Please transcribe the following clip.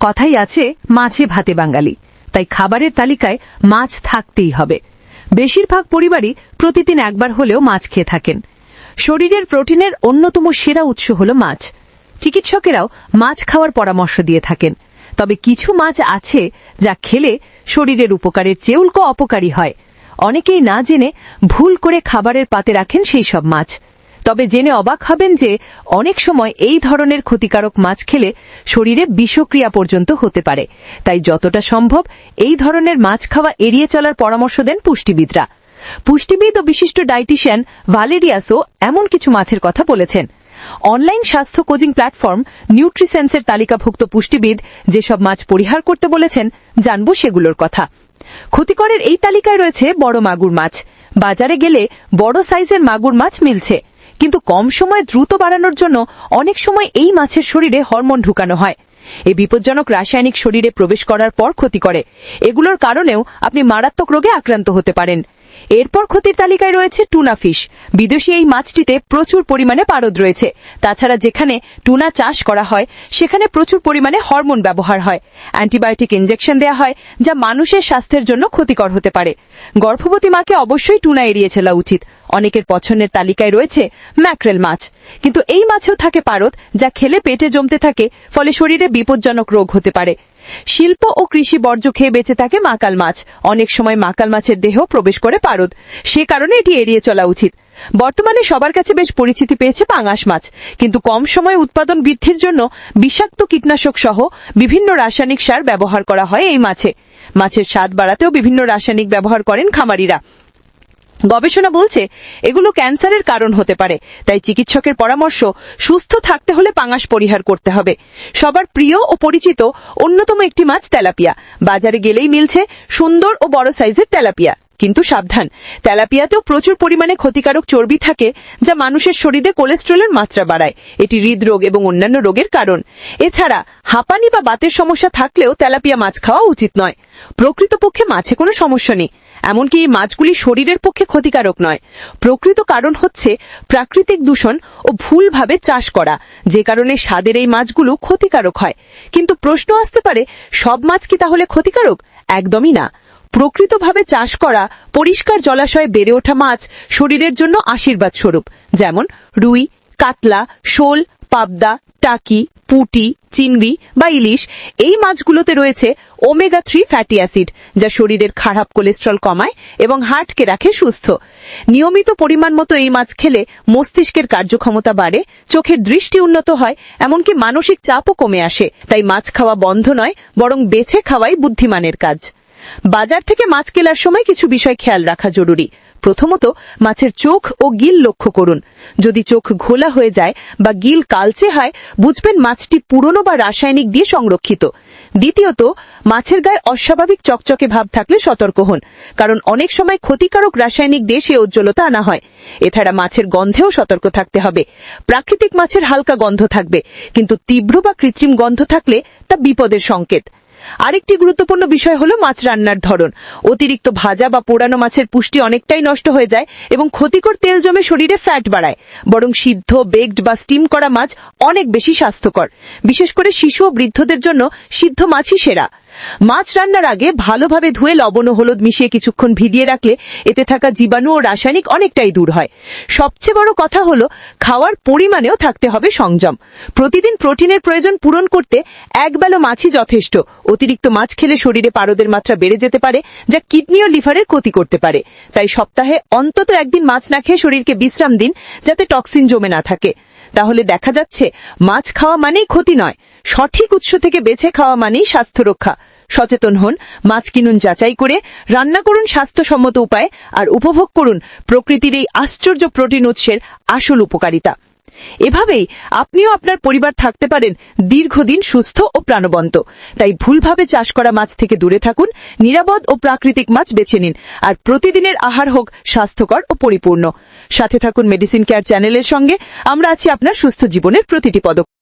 কথাই আছে, মাছে ভাতে বাঙালি। তাই খাবারের তালিকায় মাছ থাকতেই হবে। বেশিরভাগ পরিবারই প্রতিদিন একবার হলেও মাছ খেয়ে থাকেন। শরীরের প্রোটিনের অন্যতম সেরা উৎস হল মাছ। চিকিৎসকেরাও মাছ খাওয়ার পরামর্শ দিয়ে থাকেন। তবে কিছু মাছ আছে যা খেলে শরীরের উপকারের চেয়ে উল্টো অপকারী হয়। অনেকেই না জেনে ভুল করে খাবারের পাতে রাখেন সেই সব মাছ। তবে জেনে অবাক হবেন যে অনেক সময় এই ধরনের ক্ষতিকারক মাছ খেলে শরীরে বিষক্রিয়া পর্যন্ত হতে পারে। তাই যতটা সম্ভব এই ধরনের মাছ খাওয়া এড়িয়ে চলার পরামর্শ দেন পুষ্টিবিদরা। পুষ্টিবিদ ও বিশিষ্ট ডায়েটিশিয়ান ভালেরিয়াসও এমন কিছু মাছের কথা বলেছেন। অনলাইন স্বাস্থ্য কোচিং প্ল্যাটফর্ম নিউট্রিসেন্সের তালিকাভুক্ত পুষ্টিবিদ যেসব মাছ পরিহার করতে বলেছেন, জানব সেগুলোর কথা। ক্ষতিকরের এই তালিকায় রয়েছে বড় মাগুর মাছ। বাজারে গেলে বড় সাইজের মাগুর মাছ মিলছে। কিন্তু কম সময়ে দ্রুত বাড়ানোর জন্য অনেক সময় এই মাছের শরীরে হরমোন ঢুকানো হয়। এই বিপজ্জনক রাসায়নিক শরীরে প্রবেশ করার পর ক্ষতি করে। এগুলোর কারণেও আপনি মারাত্মক রোগে আক্রান্ত হতে পারেন। এরপর ক্ষতির তালিকায় রয়েছে টুনা ফিশ। বিদেশি এই মাছটিতে প্রচুর পরিমাণে পারদ রয়েছে। তাছাড়া যেখানে টুনা চাষ করা হয়, সেখানে প্রচুর পরিমাণে হরমোন ব্যবহার হয়। অ্যান্টিবায়োটিক ইনজেকশন দেওয়া হয়, যা মানুষের স্বাস্থ্যের জন্য ক্ষতিকর হতে পারে। গর্ভবতী মাকে অবশ্যই টুনা এড়িয়ে চলা উচিত। অনেকের পছন্দের তালিকায় রয়েছে ম্যাক্রেল মাছ। কিন্তু এই মাছেও থাকে পারদ, যা খেলে পেটে জমতে থাকে, ফলে শরীরে বিপজ্জনক রোগ হতে পারে। শিল্প ও কৃষি বর্জ্য খেয়ে বেঁচে থাকে মাকাল মাছ। অনেক সময় মাকাল মাছের দেহ প্রবেশ করে পারদ। সে কারণে এটি এড়িয়ে চলা উচিত। বর্তমানে সবার কাছে বেশ পরিচিতি পেয়েছে পাঙাশ মাছ। কিন্তু কম সময়ে উৎপাদন বৃদ্ধির জন্য বিষাক্ত কীটনাশক সহ বিভিন্ন রাসায়নিক সার ব্যবহার করা হয় এই মাছে। মাছের স্বাদ বাড়াতেও বিভিন্ন রাসায়নিক ব্যবহার করেন খামারিরা। গবেষণা বলছে, এগুলো ক্যান্সারের কারণ হতে পারে, তাই চিকিৎসকের পরামর্শ, সুস্থ থাকতে হলে পাঙাশ পরিহার করতে হবে। সবার প্রিয় ও পরিচিত অন্যতম একটি মাছ তেলাপিয়া। বাজারে গেলেই মিলছে সুন্দর ও বড় সাইজের তেলাপিয়া। কিন্তু সাবধান, তেলাপিয়াতেও প্রচুর পরিমাণে ক্ষতিকারক চর্বি থাকে, যা মানুষের শরীরে কোলেস্ট্রলের মাত্রা বাড়ায়। এটি হৃদরোগ এবং অন্যান্য রোগের কারণ। এছাড়া, হাঁপানি বা বাতের সমস্যা থাকলেও তেলাপিয়া মাছ খাওয়া উচিত নয়। প্রকৃতপক্ষে মাছে কোনো সমস্যা নেই। এমনকি এই মাছগুলি শরীরের পক্ষে ক্ষতিকারক নয়। প্রকৃত কারণ হচ্ছে প্রাকৃতিক দূষণ ও ভুলভাবে চাষ করা, যে কারণে স্বাদের এই মাছগুলো ক্ষতিকারক হয়। কিন্তু প্রশ্ন আসতে পারে, সব মাছ কি তাহলে ক্ষতিকারক? একদমই না। প্রকৃতভাবে চাষ করা পরিষ্কার জলাশয়ে বেড়ে ওঠা মাছ শরীরের জন্য আশীর্বাদ স্বরূপ যেমন রুই, কাতলা, শোল পাবদা, টাকি, পুটি, চিংড়ি বা ইলিশ এই মাছগুলোতে রয়েছে ওমেগা থ্রি ফ্যাটি অ্যাসিড, যা শরীরের খারাপ কোলেস্ট্রল কমায় এবং হার্টকে রাখে সুস্থ। নিয়মিত পরিমাণ মতো এই মাছ খেলে মস্তিষ্কের কার্যক্ষমতা বাড়ে, চোখের দৃষ্টি উন্নত হয়, এমনকি মানসিক চাপও কমে আসে। তাই মাছ খাওয়া বন্ধ নয়, বরং বেছে খাওয়াই বুদ্ধিমানের কাজ। বাজার থেকে মাছ কেনার সময় কিছু বিষয় খেয়াল রাখা জরুরি। প্রথমত, মাছের চোখ ও গিল লক্ষ্য করুন। যদি চোখ ঘোলা হয়ে যায় বা গিল কালচে হয়, বুঝবেন মাছটি পুরনো বা রাসায়নিক দিয়ে সংরক্ষিত। দ্বিতীয়ত, মাছের গায়ে অস্বাভাবিক চকচকে ভাব থাকলে সতর্ক হন, কারণ অনেক সময় ক্ষতিকারক রাসায়নিক দিয়ে সে উজ্জ্বলতা আনা হয়। এছাড়া মাছের গন্ধেও সতর্ক থাকতে হবে। প্রাকৃতিক মাছের হালকা গন্ধ থাকবে, কিন্তু তীব্র বা কৃত্রিম গন্ধ থাকলে তা বিপদের সংকেত। আরেকটি গুরুত্বপূর্ণ বিষয় হলো মাছ রান্নার ধরন। অতিরিক্ত ভাজা বা পোড়ানো মাছের পুষ্টি অনেকটাই নষ্ট হয়ে যায় এবং ক্ষতিকর তেল জমে শরীরে ফ্যাট বাড়ায়। বরং সিদ্ধ বেগড বা স্টিম করা মাছ অনেক বেশি স্বাস্থ্যকর। বিশেষ করে শিশু ও বৃদ্ধদের জন্য সিদ্ধ মাছই সেরা। মাছ রান্নার আগে ভালোভাবে ধুয়ে লবণ ও হলুদ মিশিয়ে কিছুক্ষণ ভিজিয়ে রাখলে এতে থাকা জীবাণু ও রাসায়নিক অনেকটাই দূর হয়। সবচেয়ে বড় কথা হলো, খাওয়ার পরিমাণেও থাকতে হবে সংযম। প্রতিদিন প্রোটিনের প্রয়োজন পূরণ করতে এক বেলা মাছই যথেষ্ট। অতিরিক্ত মাছ খেলে শরীরে পারদের মাত্রা বেড়ে যেতে পারে, যা কিডনি ও লিভারের ক্ষতি করতে পারে। তাই সপ্তাহে অন্তত একদিন মাছ না খেয়ে শরীরকে বিশ্রাম দিন, যাতে টক্সিন জমে না থাকে। তাহলে দেখা যাচ্ছে, মাছ খাওয়া মানেই ক্ষতি নয়। সঠিক উৎস থেকে বেছে খাওয়া মানেই স্বাস্থ্য রক্ষা। সচেতন হন, মাছ কিনুন যাচাই করে, রান্না করুন স্বাস্থ্যসম্মত উপায়, আর উপভোগ করুন প্রকৃতির এই আশ্চর্য প্রোটিন উৎসের আসল উপকারিতা। এভাবেই আপনিও আপনার পরিবার থাকতে পারেন দীর্ঘদিন সুস্থ ও প্রাণবন্ত। তাই ভুলভাবে চাষ করা মাছ থেকে দূরে থাকুন, নিরাপদ ও প্রাকৃতিক মাছ বেছে নিন, আর প্রতিদিনের আহার হোক স্বাস্থ্যকর ও পরিপূর্ণ। সাথে থাকুন মেডিসিন কেয়ার চ্যানেলের সঙ্গে, আমরা আছি আপনার সুস্থ জীবনের প্রতিটি পদক্ষেপ।